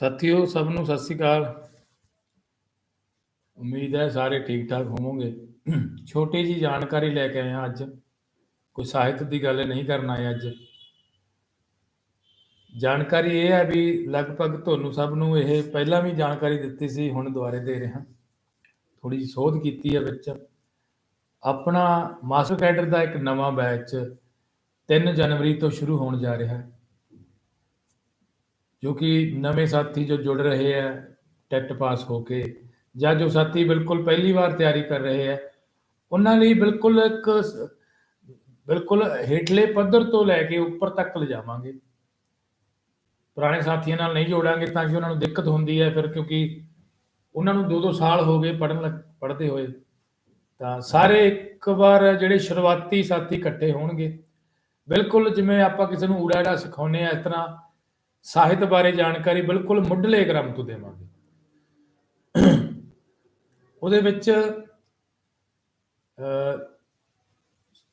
ਸਾਥੀਓ, ਸਭ ਨੂੰ ਸਤਿ ਸ੍ਰੀ ਅਕਾਲ। ਉਮੀਦ ਹੈ ਸਾਰੇ ਠੀਕ ਠਾਕ ਹੋਵੋਗੇ। ਛੋਟੀ ਜੀ ਜਾਣਕਾਰੀ ਲੈ ਕੇ ਆਏ ਹਾਂ ਅੱਜ। ਕੋਈ ਸਾਹਿਤ ਦੀ ਗੱਲ ਨਹੀਂ ਕਰਨ ਆਏ ਅੱਜ। ਜਾਣਕਾਰੀ ਇਹ ਹੈ ਵੀ ਲਗਭਗ ਤੁਹਾਨੂੰ ਸਭ ਨੂੰ ਇਹ ਪਹਿਲਾਂ ਵੀ ਜਾਣਕਾਰੀ ਦਿੱਤੀ ਸੀ, ਹੁਣ ਦੁਬਾਰੇ ਦੇ ਰਿਹਾ ਥੋੜੀ ਜਿਹੀ ਸੋਧ ਕੀਤੀ ਹੈ ਵਿੱਚ। ਆਪਣਾ ਮਾਸਟਰ ਕੈਡਰ ਦਾ ਇੱਕ ਨਵਾਂ ਬੈਚ 3 ਜਨਵਰੀ ਤੋਂ ਸ਼ੁਰੂ ਹੋਣ ਜਾ ਰਿਹਾ ਹੈ। ਜੋ ਕਿ ਨਵੇਂ ਸਾਥੀ ਜੋ ਜੁੜ ਰਹੇ ਹੈ ਟੈਟ ਪਾਸ ਹੋ ਕੇ, ਜਾਂ ਜੋ ਸਾਥੀ ਬਿਲਕੁਲ ਪਹਿਲੀ ਵਾਰ ਤਿਆਰੀ ਕਰ ਰਹੇ ਹੈ ਉਹਨਾਂ ਲਈ ਬਿਲਕੁਲ ਇੱਕ ਬਿਲਕੁਲ ਹੇਠਲੇ ਪੱਧਰ ਤੋਂ ਲੈ ਕੇ ਉੱਪਰ ਤੱਕ ਲਿਜਾਵਾਂਗੇ। ਪੁਰਾਣੇ ਸਾਥੀਆਂ ਨਾਲ ਨਹੀਂ ਜੋੜਾਂਗੇ ਤਾਂ ਕਿ ਉਹਨਾਂ ਨੂੰ ਦਿੱਕਤ ਹੁੰਦੀ ਹੈ ਫਿਰ, ਕਿਉਂਕਿ ਉਹਨਾਂ ਨੂੰ 2-2 ਸਾਲ ਹੋ ਗਏ ਪੜਨ ਪੜਦੇ ਹੋਏ। ਤਾਂ ਸਾਰੇ ਇੱਕ ਵਾਰ ਜਿਹੜੇ ਸ਼ੁਰੂਆਤੀ ਸਾਥੀ ਇਕੱਠੇ ਹੋਣਗੇ। ਬਿਲਕੁਲ ਜਿਵੇਂ ਆਪਾਂ ਕਿਸੇ ਨੂੰ ਊੜਾ ੜਾ ਸਿਖਾਉਂਦੇ ਆ ਇਸ ਤਰ੍ਹਾਂ ਸਾਹਿਤ ਬਾਰੇ ਜਾਣਕਾਰੀ ਬਿਲਕੁਲ ਮੁੱਢਲੇ ਕ੍ਰਮ ਤੋਂ ਦੇਵਾਂਗੇ। ਉਹਦੇ ਵਿੱਚ ਅ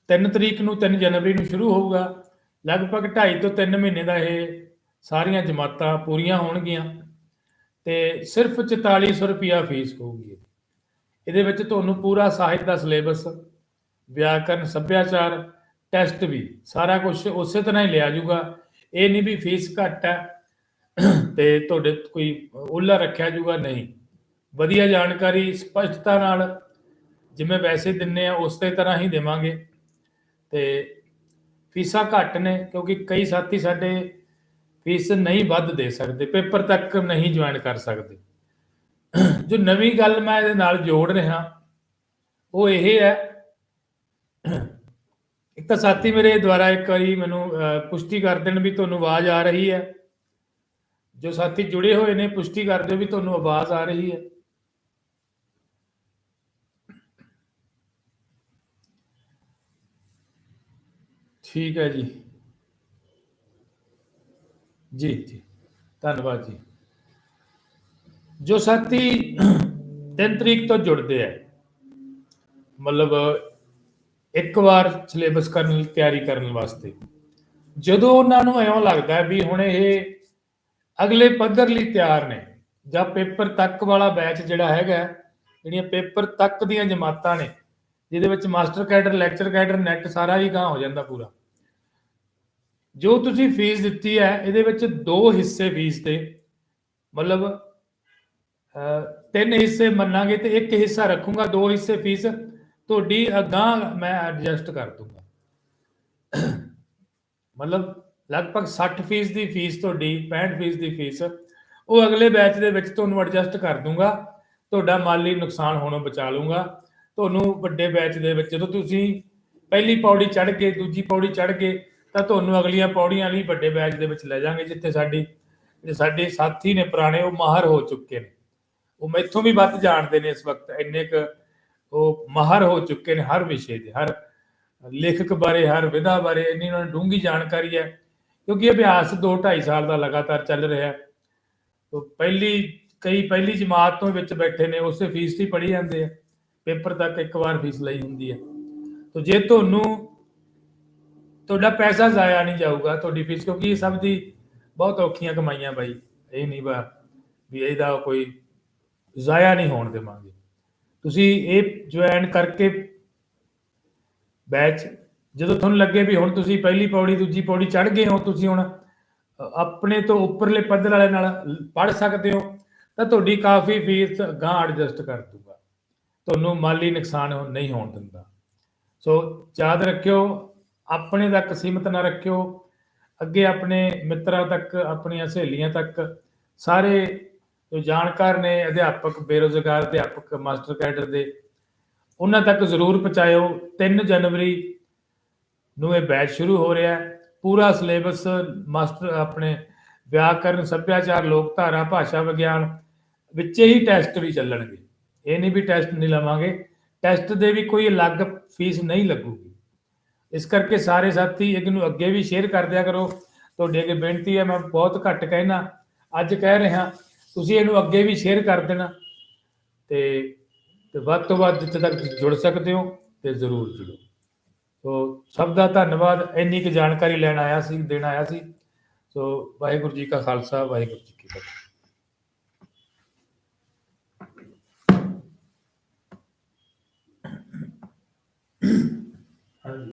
3 ਤਰੀਕ ਨੂੰ 3 ਜਨਵਰੀ ਨੂੰ ਸ਼ੁਰੂ ਹੋਊਗਾ। ਲਗਭਗ 2.5 ਤੋਂ 3 ਮਹੀਨੇ ਦਾ ਇਹ ਸਾਰੀਆਂ ਜਮਾਤਾਂ ਪੂਰੀਆਂ ਹੋਣਗੀਆਂ ਤੇ ਸਿਰਫ 4400 ਰੁਪਿਆ ਫੀਸ ਹੋਊਗੀ ਇਹਦੇ। ਵਿੱਚ ਤੁਹਾਨੂੰ ਪੂਰਾ ਸਾਹਿਤ ਦਾ ਸਿਲੇਬਸ, ਵਿਆਕਰਨ, ਸੱਭਿਆਚਾਰ, ਟੈਸਟ ਵੀ ਸਾਰਾ ਕੁਝ ਉਸੇ ਤਰ੍ਹਾਂ ਹੀ ਲਿਆ ਜਾਊਗਾ। ਇਹ ਨਹੀਂ ਵੀ ਫੀਸ ਘੱਟ ਹੈ ਤੇ ਤੁਹਾਡੇ ਕੋਈ ਉੱਲਾ ਰੱਖਿਆ ਜੂਗਾ ਨਹੀਂ। ਵਧੀਆ ਜਾਣਕਾਰੀ ਸਪਸ਼ਟਤਾ ਨਾਲ ਜਿਵੇਂ ਵੈਸੇ ਦਿੰਨੇ ਆ, ਉਸੇ ਤਰ੍ਹਾਂ ਹੀ ਦੇਵਾਂਗੇ। ਤੇ ਫੀਸਾਂ ਘੱਟ ਨੇ, ਕਿਉਂਕਿ ਕਈ ਸਾਥੀ ਸਾਡੇ ਫੀਸ ਨਹੀਂ ਵੱਧ ਦੇ ਸਕਦੇ, ਪੇਪਰ ਤੱਕ ਨਹੀਂ ਜੁਆਇਨ ਕਰ ਸਕਦੇ। ਜੋ ਨਵੀਂ ਗੱਲ ਮੈਂ ਇਹਦੇ ਨਾਲ ਜੋੜ ਰਿਹਾ, ਉਹ ਇਹ ਹੈ ਇੱਕ ਤਾਂ ਸਾਥੀ ਮੇਰੇ ਦੁਆਰਾ ਇੱਕ ਵਾਰੀ ਮੈਨੂੰ ਅਹ, ਪੁਸ਼ਟੀ ਕਰ ਦੇਣ ਵੀ ਤੁਹਾਨੂੰ ਆਵਾਜ਼ ਆ ਰਹੀ ਹੈ। ਜੋ ਸਾਥੀ ਜੁੜੇ ਹੋਏ ਨੇ ਪੁਸ਼ਟੀ ਕਰ ਦਿਓ ਵੀ ਤੁਹਾਨੂੰ ਆਵਾਜ਼ ਆ ਰਹੀ ਹੈ। ਠੀਕ ਹੈ ਜੀ। ਜੀ ਜੀ। ਧੰਨਵਾਦ ਜੀ। ਜੋ ਸਾਥੀ 3 ਤਰੀਕ ਤੋਂ ਜੁੜਦੇ ਆ ਮਤਲਬ ਇੱਕ ਵਾਰ ਸਿਲੇਬਸ ਕਰਨ ਲਈ ਤਿਆਰੀ ਕਰਨ ਵਾਸਤੇ। ਜਦੋਂ ਉਹਨਾਂ ਨੂੰ ਐਂ ਲੱਗਦਾ ਵੀ ਹੁਣ ਇਹ ਅਗਲੇ ਪੱਧਰ ਲਈ ਤਿਆਰ ਨੇ, ਜਾਂ ਪੇਪਰ ਤੱਕ ਵਾਲਾ ਬੈਚ ਜਿਹੜਾ ਹੈਗਾ ਜਿਹੜੀਆਂ ਪੇਪਰ ਤੱਕ ਦੀਆਂ ਜਮਾਤਾਂ ਨੇ, ਜਿਹਦੇ ਵਿੱਚ master cadre lecture cadre net ਸਾਰਾ ਹੀ ਗਾਂ ਹੋ ਜਾਂਦਾ ਪੂਰਾ। ਜੋ ਤੁਸੀਂ ਫੀਸ ਦਿੱਤੀ ਹੈ, ਇਹਦੇ ਵਿੱਚ ਦੋ ਹਿੱਸੇ ਫੀਸ ਦੇ ਮਤਲਬ ਤਿੰਨ ਹਿੱਸੇ ਮੰਨਾਂਗੇ ਤੇ ਇੱਕ ਹਿੱਸਾ ਰੱਖੂੰਗਾ, ਦੋ ਹਿੱਸੇ ਫੀਸ ਤੁਹਾਡੀ ਅਗਾਂਹ ਮੈਂ ਐਡਜਸਟ ਕਰ ਦੂੰਗਾ ਮਤਲਬ ਲਗਭਗ 60 ਫੀਸ ਦੀ ਫੀਸ ਤੁਹਾਡੀ 65 ਫੀਸ ਦੀ ਫੀਸ, ਉਹ ਅਗਲੇ ਬੈਚ ਦੇ ਵਿੱਚ ਤੁਹਾਨੂੰ ਐਡਜਸਟ ਕਰ ਦੂੰਗਾ ਤੁਹਾਡਾ ਮਾਲੀ ਨੁਕਸਾਨ ਹੋਣੋਂ ਬਚਾ ਲੂੰਗਾ ਤੁਹਾਨੂੰ ਵੱਡੇ ਬੈਚ ਦੇ ਵਿੱਚ ਜਦੋਂ ਤੁਸੀਂ ਪਹਿਲੀ ਪੌੜੀ ਚੜ ਕੇ, ਦੂਜੀ ਪੌੜੀ ਚੜ ਕੇ, ਤਾਂ ਤੁਹਾਨੂੰ ਅਗਲੀਆਂ ਪੌੜੀਆਂ ਲਈ ਵੱਡੇ ਬੈਚ ਦੇ ਵਿੱਚ ਲੈ ਜਾਾਂਗੇ ਜਿੱਥੇ ਸਾਡੀ ਸਾਡੇ ਸਾਥੀ ਨੇ ਪੁਰਾਣੇ, ਉਹ ਮਾਹਰ ਹੋ ਚੁੱਕੇ ਨੇ। ਉਹ ਮੈਥੋਂ ਵੀ ਵੱਧ ਜਾਣਦੇ ਨੇ ਇਸ ਵਕਤ, ਇੰਨੇ ਕੁ ਉਹ ਮਾਹਰ ਹੋ ਚੁੱਕੇ ਨੇ ਹਰ ਵਿਸ਼ੇ ਦੇ, ਹਰ ਲੇਖਕ ਬਾਰੇ, ਹਰ ਵਿਧਾ ਬਾਰੇ, ਇੰਨੀ ਉਹਨਾਂ ਨੂੰ ਡੂੰਘੀ ਜਾਣਕਾਰੀ ਹੈ, ਕਿਉਂਕਿ ਅਭਿਆਸ 2 2.5 ਸਾਲ ਦਾ ਲਗਾਤਾਰ ਚੱਲ ਰਿਹਾ। ਹੈ ਤੋ ਪਹਿਲੀ, ਕਈ ਪਹਿਲੀ ਜਮਾਤ ਤੋਂ ਵਿੱਚ ਬੈਠੇ ਨੇ, ਉਸੇ ਫੀਸ ਦੀ ਪੜ੍ਹੀ ਜਾਂਦੇ ਆ, ਪੇਪਰ ਤੱਕ ਇੱਕ ਵਾਰ ਫੀਸ ਲਈ ਹੁੰਦੀ ਹੈ। ਤੋ ਜੇ ਤੁਹਾਨੂੰ ਤੁਹਾਡਾ ਪੈਸਾ ਜ਼ਾਇਆ ਨਹੀਂ ਜਾਊਗਾ, ਤੁਹਾਡੀ ਫੀਸ, ਕਿਉਂਕਿ ਇਹ ਸਭ ਦੀ ਬਹੁਤ ਔਖੀਆਂ ਕਮਾਈਆਂ ਬਾਈ, ਇਹ ਨਹੀਂ ਬਾ ਵੀ ਇਹਦਾ ਕੋਈ ਜ਼ਾਇਆ ਨਹੀਂ ਹੋਣ ਦੇਵਾਂਗੇ। ਤੁਸੀਂ ਇਹ ਜੁਆਇਨ ਕਰਕੇ ਬੈਚ ਜਦੋਂ ਤੁਹਾਨੂੰ ਲੱਗੇ ਵੀ ਹੁਣ ਤੁਸੀਂ ਪਹਿਲੀ ਪੌੜੀ, ਦੂਜੀ ਪੌੜੀ ਚੜ੍ਹ ਗਏ ਹੋ, ਤੁਸੀਂ ਹੁਣ ਆਪਣੇ ਤੋਂ ਉੱਪਰਲੇ ਪੱਧਰ ਵਾਲੇ ਨਾਲ ਪੜ੍ਹ ਸਕਦੇ ਹੋ, ਤਾਂ ਤੁਹਾਡੀ ਕਾਫੀ ਫੀਸ ਗਾਂ ਐਡਜਸਟ ਕਰ ਦੂਗਾ। ਤੁਹਾਨੂੰ ਮਾਲੀ ਨੁਕਸਾਨ ਨਹੀਂ ਹੋਣ ਦਿੰਦਾ। ਸੋ ਯਾਦ ਰੱਖਿਓ, ਆਪਣੇ ਤੱਕ ਸੀਮਤ ਨਾ ਰੱਖਿਓ। ਅੱਗੇ ਆਪਣੇ ਮਿੱਤਰਾਂ ਤੱਕ, ਆਪਣੀਆਂ ਸਹੇਲੀਆਂ ਤੱਕ, ਸਾਰੇ ਜੋ ਜਾਣਕਾਰ ਨੇ ਅਧਿਆਪਕ, ਬੇਰੋਜ਼ਗਾਰ ਅਧਿਆਪਕ, ਮਾਸਟਰ ਕੈਡਰ ਦੇ, ਉਹਨਾਂ ਤੱਕ ਜ਼ਰੂਰ ਪਹੁੰਚਾਇਓ। 3 ਜਨਵਰੀ ਨੂੰ ਇਹ ਬੈਚ ਸ਼ੁਰੂ ਹੋ ਰਿਹਾ ਹੈ। ਪੂਰਾ ਸਿਲੇਬਸ ਮਾਸਟਰ, ਆਪਣੇ ਵਿਆਕਰਨ, ਸੱਭਿਆਚਾਰ, ਲੋਕਧਾਰਾ, ਭਾਸ਼ਾ ਵਿਗਿਆਨ ਵਿੱਚ ਹੀ ਟੈਸਟ ਵੀ ਚੱਲਣਗੇ। ਇਹ ਨਹੀਂ ਵੀ ਟੈਸਟ ਨਹੀਂ ਲਵਾਂਗੇ। ਟੈਸਟ ਦੇ ਵੀ ਕੋਈ ਅਲੱਗ ਫੀਸ ਨਹੀਂ ਲੱਗੂਗੀ। ਇਸ ਕਰਕੇ ਸਾਰੇ ਸਾਥੀ ਇਹਨੂੰ ਅੱਗੇ ਵੀ ਸ਼ੇਅਰ ਕਰ ਦਿਆ ਕਰੋ। ਤੁਹਾਡੇ ਅੱਗੇ ਬੇਨਤੀ ਹੈ, ਮੈਂ ਬਹੁਤ ਘੱਟ ਕਹਿਣਾ। ਅੱਜ ਕਹਿ ਰਿਹਾ ਤੁਸੀਂ ਇਹਨੂੰ ਅੱਗੇ ਵੀ ਸ਼ੇਅਰ ਕਰ ਦੇਣਾ ਤੇ ਤੇ ਵੱਧ ਤੋਂ ਵੱਧ ਜਿੱਥੇ ਤੱਕ ਜੁੜ ਸਕਦੇ ਹੋ ਤੇ ਜ਼ਰੂਰ ਜੁੜੋ। ਸੋ ਸਭ ਦਾ ਧੰਨਵਾਦ, ਇੰਨੀ ਕੁ ਜਾਣਕਾਰੀ ਲੈਣ ਆਇਆ ਸੀ, ਦੇਣ ਆਇਆ ਸੀ। ਸੋ ਵਾਹਿਗੁਰੂ ਜੀ ਕਾ ਖਾਲਸਾ, ਵਾਹਿਗੁਰੂ ਜੀ ਕੀ ਫਤਿਹ।